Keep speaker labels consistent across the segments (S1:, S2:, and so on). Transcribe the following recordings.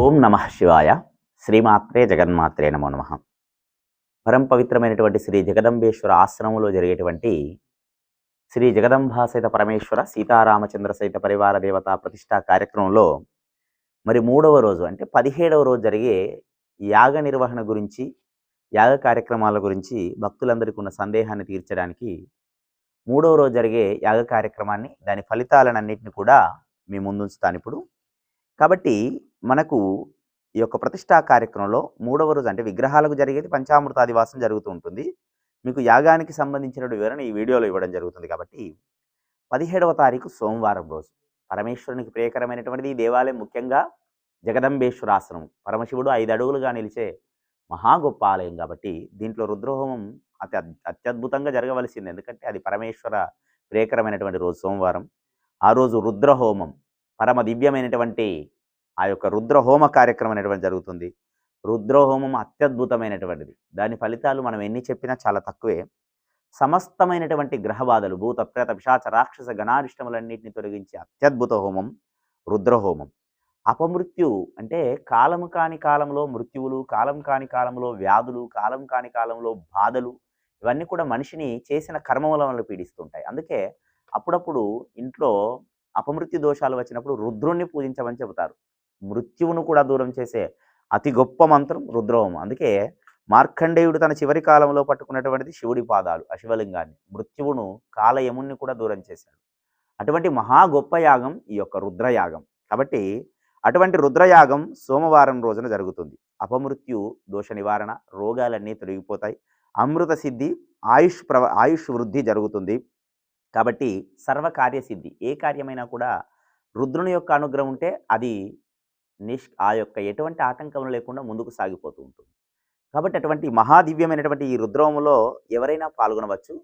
S1: ఓం నమ శివాయ. శ్రీమాత్రే జగన్మాత్రే నమో నమ. పరం పవిత్రమైనటువంటి శ్రీ జగదంబేశ్వర ఆశ్రమంలో జరిగేటువంటి శ్రీ జగదంబా సహిత పరమేశ్వర సీతారామచంద్ర సహిత పరివార దేవతా ప్రతిష్టా కార్యక్రమంలో మరి మూడవ రోజు అంటే పదిహేడవ రోజు జరిగే యాగ నిర్వహణ గురించి యాగ కార్యక్రమాల గురించి భక్తులందరికీ ఉన్న సందేహాన్ని తీర్చడానికి మూడవ రోజు జరిగే యాగ కార్యక్రమాన్ని దాని ఫలితాలన్నింటినీ కూడా మీ ముందుంచుతాను ఇప్పుడు. కాబట్టి మనకు ఈ యొక్క ప్రతిష్టా కార్యక్రమంలో మూడవ రోజు అంటే విగ్రహాలకు జరిగేది పంచామృతాదివాసం జరుగుతూ ఉంటుంది. మీకు యాగానికి సంబంధించిన వివరణ ఈ వీడియోలో ఇవ్వడం జరుగుతుంది కాబట్టి పదిహేడవ తారీఖు సోమవారం రోజు పరమేశ్వరునికి ప్రియకరమైనటువంటిది ఈ దేవాలయం ముఖ్యంగా జగదంబేశ్వరాశ్రమం పరమశివుడు ఐదు అడుగులుగా నిలిచే మహా గొప్ప ఆలయం కాబట్టి దీంట్లో రుద్రహోమం అతి అత్యద్భుతంగా జరగవలసింది. ఎందుకంటే అది పరమేశ్వర ప్రియకరమైనటువంటి రోజు సోమవారం. ఆ రోజు రుద్రహోమం పరమ దివ్యమైనటువంటి ఆ యొక్క రుద్రహోమ కార్యక్రమం అనేటువంటి జరుగుతుంది. రుద్రహోమం అత్యద్భుతమైనటువంటిది. దాని ఫలితాలు మనం ఎన్ని చెప్పినా చాలా తక్కువే. సమస్తమైనటువంటి గ్రహబాధలు భూత ప్రేత పిశాచ రాక్షస గణారిష్టములన్నింటినీ తొలగించే అత్యద్భుత హోమం రుద్రహోమం. అపమృత్యు అంటే కాలం కాని కాలంలో మృత్యువులు కాలం కాని కాలంలో వ్యాధులు కాలం కాని కాలంలో బాధలు ఇవన్నీ కూడా మనిషిని చేసిన కర్మముల వల్ల పీడిస్తుంటాయి. అందుకే అప్పుడప్పుడు ఇంట్లో అపమృత్యు దోషాలు వచ్చినప్పుడు రుద్రుణ్ణి పూజించమని చెబుతారు. మృత్యువును కూడా దూరం చేసే అతి గొప్ప మంత్రం రుద్రహోమం అందుకే మార్కండేయుడు తన చివరి కాలంలో పట్టుకున్నటువంటిది శివుడి పాదాలు ఆ శివలింగాన్ని. మృత్యువును కాలయముని కూడా దూరం చేశాడు. అటువంటి మహా గొప్ప యాగం ఈ యొక్క రుద్రయాగం. కాబట్టి అటువంటి రుద్రయాగం సోమవారం రోజున జరుగుతుంది. అపమృత్యు దోష నివారణ రోగాలన్నీ తొలగిపోతాయి. అమృత సిద్ధి ఆయుష్ ప్రవ ఆయుష్ వృద్ధి జరుగుతుంది. కాబట్టి సర్వకార్యసిద్ధి. ఏ కార్యమైనా కూడా రుద్రుని యొక్క అనుగ్రహం ఉంటే అది నిష్ ఆ యొక్క ఎటువంటి ఆటంకం లేకుండా ముందుకు సాగిపోతూ ఉంటుంది. కాబట్టి అటువంటి మహాదివ్యమైనటువంటి ఈ రుద్రహోమంలో ఎవరైనా పాల్గొనవచ్చు.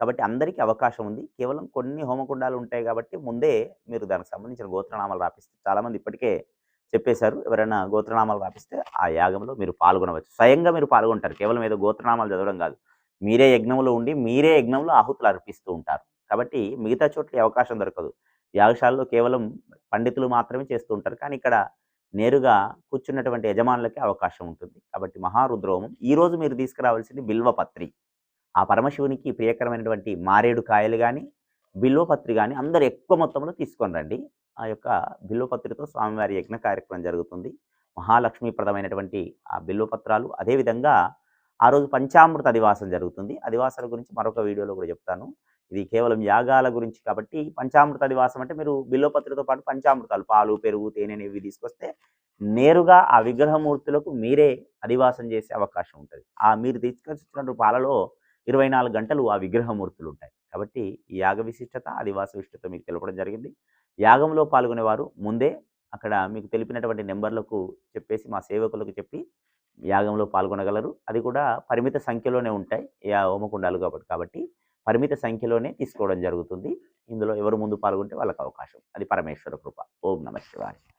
S1: కాబట్టి అందరికీ అవకాశం ఉంది. కేవలం కొన్ని హోమకుండాలు ఉంటాయి కాబట్టి ముందే మీరు దానికి సంబంధించిన గోత్రనామాలు రాపిస్తే చాలామంది ఇప్పటికే చెప్పేశారు. ఎవరైనా గోత్రనామాలు రాపిస్తే ఆ యాగంలో మీరు పాల్గొనవచ్చు. స్వయంగా మీరు పాల్గొంటారు. కేవలం ఏదో గోత్రనామాలు చదవడం కాదు. మీరే యజ్ఞంలో ఉండి మీరే యజ్ఞంలో ఆహుతులు అర్పిస్తూ ఉంటారు. కాబట్టి మిగతా చోట్ల అవకాశం దొరకదు. యాగశాలలో కేవలం పండితులు మాత్రమే చేస్తూ ఉంటారు. కానీ ఇక్కడ నేరుగా కూర్చున్నటువంటి యజమానులకి అవకాశం ఉంటుంది. కాబట్టి మహారుద్రోమం ఈరోజు మీరు తీసుకురావాల్సింది బిల్వపత్రి. ఆ పరమశివునికి ప్రియకరమైనటువంటి మారేడు కాయలు కానీ బిల్వపత్రి కానీ అందరు ఎక్కువ మొత్తంలో తీసుకొని రండి. ఆ యొక్క బిల్వపత్రితో స్వామివారి యజ్ఞ కార్యక్రమం జరుగుతుంది. మహాలక్ష్మీప్రదమైనటువంటి ఆ బిల్వపత్రాలు. అదేవిధంగా ఆ రోజు పంచామృత అధివాసం జరుగుతుంది. అధివాసాల గురించి మరొక వీడియోలో కూడా చెప్తాను. ఇది కేవలం యాగాల గురించి కాబట్టి పంచామృత అధివాసం అంటే మీరు బిల్వపత్రితో పాటు పంచామృతాలు పాలు పెరుగు తేనె ఇవి తీసుకొస్తే నేరుగా ఆ విగ్రహమూర్తులకు మీరే అధివాసం చేసే అవకాశం ఉంటుంది. ఆ మీరు తీసుకొచ్చినటువంటి పాలలో ఇరవై నాలుగు గంటలు ఆ విగ్రహమూర్తులు ఉంటాయి. కాబట్టి ఈ యాగ విశిష్టత అధివాస విశిష్టత మీకు తెలపడం జరిగింది. యాగంలో పాల్గొనేవారు ముందే అక్కడ మీకు తెలిపినటువంటి నెంబర్లకు చెప్పేసి మా సేవకులకు చెప్పి యాగంలో పాల్గొనగలరు. అది కూడా పరిమిత సంఖ్యలోనే ఉంటాయి. యా హోమకుండాలు కాబట్టి కాబట్టి పరిమిత సంఖ్యలోనే తీసుకోవడం జరుగుతుంది. ఇందులో ఎవరు ముందు పాల్గొంటే వాళ్ళకి అవకాశం. అది పరమేశ్వర కృప. ఓం నమ శివాయ.